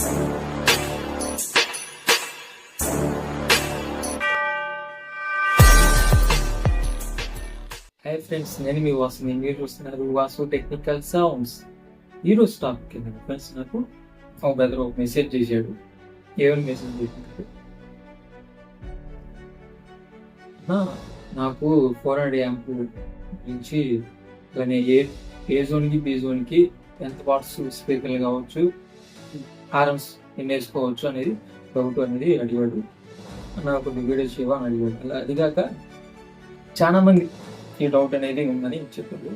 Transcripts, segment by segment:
Hi friends నేను మీ వాసు. నేను మీరు చూస్తున్నారు వాసు టెక్నికల్ సౌండ్స్ ఈరోజు టాపిక్ కింద ఫ్రెండ్స్ నాకు ఒక బ్రదర్ ఒక మెసేజ్ చేశాడు. ఏమని మెసేజ్ చేసినాడు నాకు ఫోర్ హండ్రెడ్ యాంప్ నుంచి ఏ ఏ జోన్కి బి జోన్కి ఎంత వాట్స్ స్పీకర్లు కావచ్చు? హారమ్స్ నేర్చుకోవచ్చు వేసుకోవచ్చు అనేది డౌట్ అనేది అడిగాడు. నాకు వీడియో చేయవా అని అడిగాడు. అలా అదిగాక చాలా మంది ఈ డౌట్ అనేది ఉందని చెప్పారు.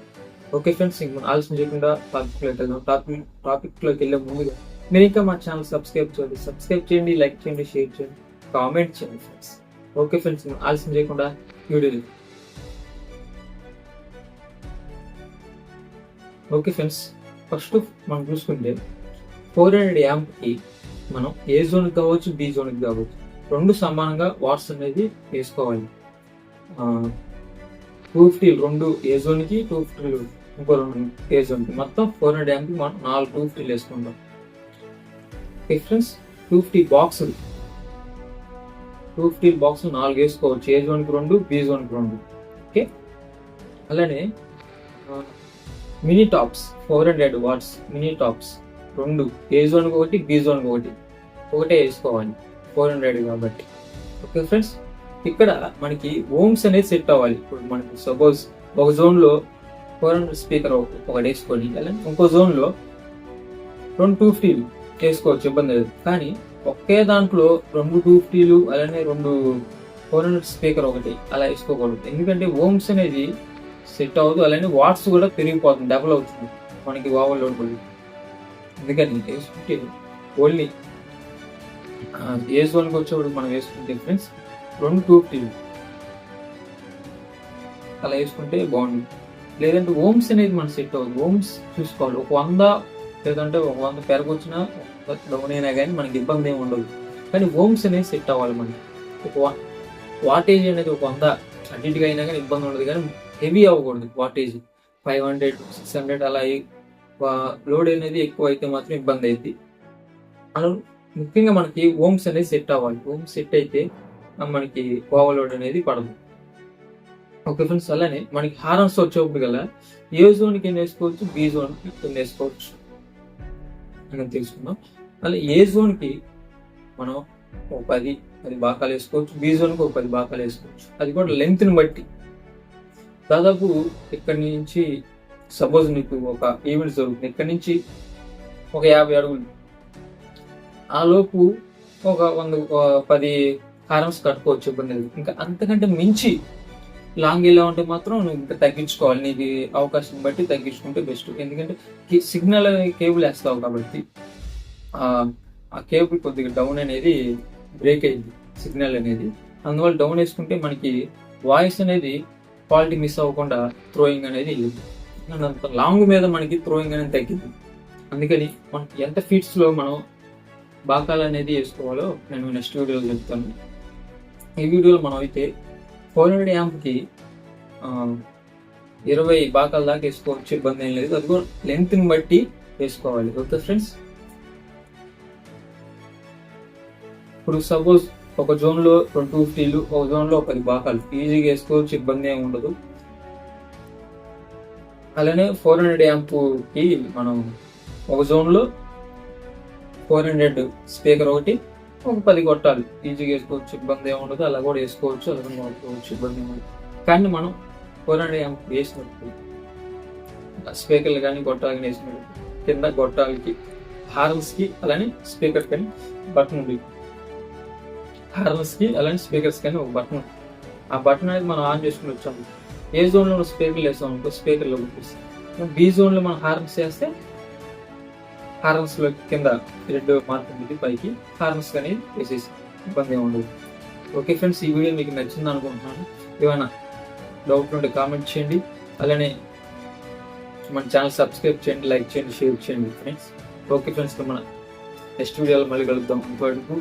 ఓకే ఫ్రెండ్స్ ఇంక ఆలోచన చేయకుండా టాపిక్లోకి టాపిక్ టాపిక్లోకి వెళ్ళే ముందుగా మీరు ఇంకా మా ఛానల్ సబ్స్క్రైబ్ చేయండి. సబ్స్క్రైబ్ చేయండి లైక్ చేయండి షేర్ చేయండి కామెంట్ చేయండి ఫ్రెండ్స్ ఓకే ఫ్రెండ్స్ ఆలస్యం చేయకుండా వీడియో ఓకే ఫ్రెండ్స్ ఫస్ట్ మనం చూసుకుంటే ఫోర్ హండ్రెడ్ యాంప్కి మనం ఏ జోన్కి కావచ్చు బి జోన్కి కావచ్చు రెండు సమానంగా వాట్స్ అనేది వేసుకోవాలి. టూ ఫిఫ్టీ రెండు ఏ జోన్కి టూ ఫిఫ్టీ ఇంకో రెండు ఏ జోన్కి. మొత్తం ఫోర్ హండ్రెడ్ యాంప్కి మనం నాలుగు టూ ఫిఫ్టీలు వేసుకుంటాం. డిఫరెన్స్ టూ ఫిఫ్టీ బాక్సులు టూ ఫిఫ్టీ బాక్స్ నాలుగు వేసుకోవచ్చు. ఏ జోన్కి రెండు బి జోన్కి రెండు. ఓకే? అలానే mini tops four hundred watts mini tops రెండు ఏ జోన్కి ఒకటి బి జోన్కి ఒకటి. ఒకటే వేసుకోవాలి. ఫోర్ హండ్రెడ్ కాబట్టి. ఓకే ఫ్రెండ్స్ ఇక్కడ మనకి ఓమ్స్ అనేది సెట్ అవ్వాలి. ఇప్పుడు మనకి సపోజ్ ఒక జోన్లో ఫోర్ హండ్రెడ్ స్పీకర్ ఒకటి వేసుకోవాలి అలానే ఇంకో జోన్లో రెండు టూ ఫిఫ్టీలు వేసుకోవచ్చు ఇబ్బంది లేదు. కానీ ఒకే దాంట్లో రెండు టూ ఫిఫ్టీలు అలానే రెండు ఫోర్ హండ్రెడ్ స్పీకర్ ఒకటి అలా వేసుకోకూడదు. ఎందుకంటే ఓమ్స్ అనేది సెట్ అవ్వదు. అలానే వాట్స్ కూడా పెరిగిపోతుంది డబుల్ అవుతుంది. మనకి ఓవర్ లోడ్ పడి ఎందుకంటే వేసుకుంటే ఓన్లీ ఏ జోన్కి వచ్చేప్పుడు మనం వేసుకుంటే ఫ్రెండ్స్ రెండు టూ ఫిఫ్టీలు అలా వేసుకుంటే బాగుంది లేదంటే ఓమ్స్ అనేది మనం సెట్ అవ్వదు. ఓమ్స్ చూసుకోవాలి. ఒక వంద లేదంటే ఒక వంద పెరగొచ్చినా డౌన్ అయినా కానీ మనకి ఇబ్బంది ఏమి ఉండదు. కానీ ఓమ్స్ అనేది సెట్ అవ్వాలి మనకి. ఒక వా- వాటేజ్ అనేది ఒక వంద అటు ఇటుగా అయినా కానీ ఇబ్బంది ఉండదు. కానీ హెవీ అవ్వకూడదు wattage five hundred six hundred అలా లోడ్ అనేది ఎక్కువ అయితే మాత్రం ఇబ్బంది అయింది మనం ముఖ్యంగా మనకి ఓమ్స్ అనేది సెట్ అవ్వాలి. ఓమ్స్ సెట్ అయితే మనకి మనకి ఓవర్లోడ్ అనేది పడదు. ఓకే ఫ్రెండ్స్ అలానే మనకి హారన్స్ వచ్చేప్పుడు గల ఏ జోన్కి ఎన్ని వేసుకోవచ్చు బి జోన్కి ఎన్ని వేసుకోవచ్చు అని తెలుసుకుందాం. అలా ఏ జోన్కి మనం ఒక పది పది బాకాలు వేసుకోవచ్చు? బి జోన్కి ఒక పది బాకాలు వేసుకోవచ్చు. అది కూడా లెంత్ని బట్టి. దాదాపు ఇక్కడి నుంచి సపోజ్ నీకు ఒక ఈవెంట్ జరుగుతుంది. ఇక్కడి నుంచి ఒక యాభై అడుగులు. ఆ లోపు ఒక వంద పది హారమ్స్ కట్టుకోవచ్చు ఇబ్బంది లేదు. ఇంకా అంతకంటే మించి లాంగ్ ఇలా ఉంటే మాత్రం నువ్వు ఇంకా తగ్గించుకోవాలి. నీకు అవకాశం బట్టి తగ్గించుకుంటే బెస్ట్. ఎందుకంటే సిగ్నల్ కేబుల్ వేస్తావు కాబట్టి ఆ ఆ కేబుల్ కొద్దిగా డౌన్ అనేది బ్రేక్ అయింది సిగ్నల్ అనేది. అందువల్ల డౌన్ వేసుకుంటే మనకి వాయిస్ అనేది క్వాలిటీ మిస్ అవ్వకుండా థ్రోయింగ్ అనేది వెళ్ళింది. అంత లాంగ్ మీద మనకి థ్రోయింగ్ అనేది తగ్గింది. అందుకని మనం ఎంత ఫీట్స్లో మనం బాకాలు అనేది వేసుకోవాలో నేను నెక్స్ట్ వీడియోలో చెప్తాను. ఈ వీడియోలో మనం అయితే ఫోర్ హండ్రెడ్ యాంప్కి ఇరవై బాకాల దాకా వేసుకోవచ్చు ఇబ్బంది ఏం లేదు. అది కూడా లెంత్ని బట్టి వేసుకోవాలి. ఓకే ఫ్రెండ్స్ ఇప్పుడు సపోజ్ ఒక జోన్లో రెండు టూ ఫిఫ్టీలు ఒక జోన్లో పది బాకాలు. ఈజీగా వేసుకోవచ్చు ఇబ్బంది ఏమి ఉండదు. అలానే ఫోర్ హండ్రెడ్ యాంప్కి మనం ఒక జోన్లో ఫోర్ హండ్రెడ్ స్పీకర్ ఒకటి ఒక పది కొట్టాలి. ఈజీగా వేసుకోవచ్చు ఇబ్బంది ఏమి ఉండదు. అలా కూడా వేసుకోవచ్చు అలా కూడా వాడుకోవచ్చు ఇబ్బంది ఏమి కానీ మనం ఫోర్ హండ్రెడ్ యాంప్ వేసినప్పుడు స్పీకర్లు కానీ గొట్టాలు కానీ వేసినప్పుడు కింద గొట్టాలకి హార్న్స్కి అలానే స్పీకర్ కానీ బటన్ ఉంది. హార్న్స్కి అలానే స్పీకర్స్ కానీ ఒక బటన్ ఆ బటన్ అనేది మనం ఆన్ చేసుకుని వచ్చాము. ఏ జోన్లో మనం స్పీకర్లు వేసాం అనుకో స్పీకర్లో గుర్తిస్తాం బి జోన్లో మనం హార్న్స్ చేస్తే హార్న్స్లో కింద రెడ్ మార్క్ ఉంటుంది పైకి హార్న్స్ కానీ వేసేసి ఇబ్బంది ఏమి ఉండదు. ఓకే ఫ్రెండ్స్ ఈ వీడియో మీకు నచ్చింది అనుకుంటున్నాను. ఏమైనా డౌట్ ఉంటే కామెంట్ చేయండి. అలానే మన ఛానల్ సబ్స్క్రైబ్ చేయండి లైక్ చేయండి షేర్ చేయండి ఫ్రెండ్స్. ఓకే ఫ్రెండ్స్ మన నెక్స్ట్ వీడియోలో మళ్ళీ కలుద్దాం. ఇంకోటికు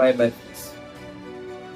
బాయ్ బాయ్ ఫ్రెండ్స్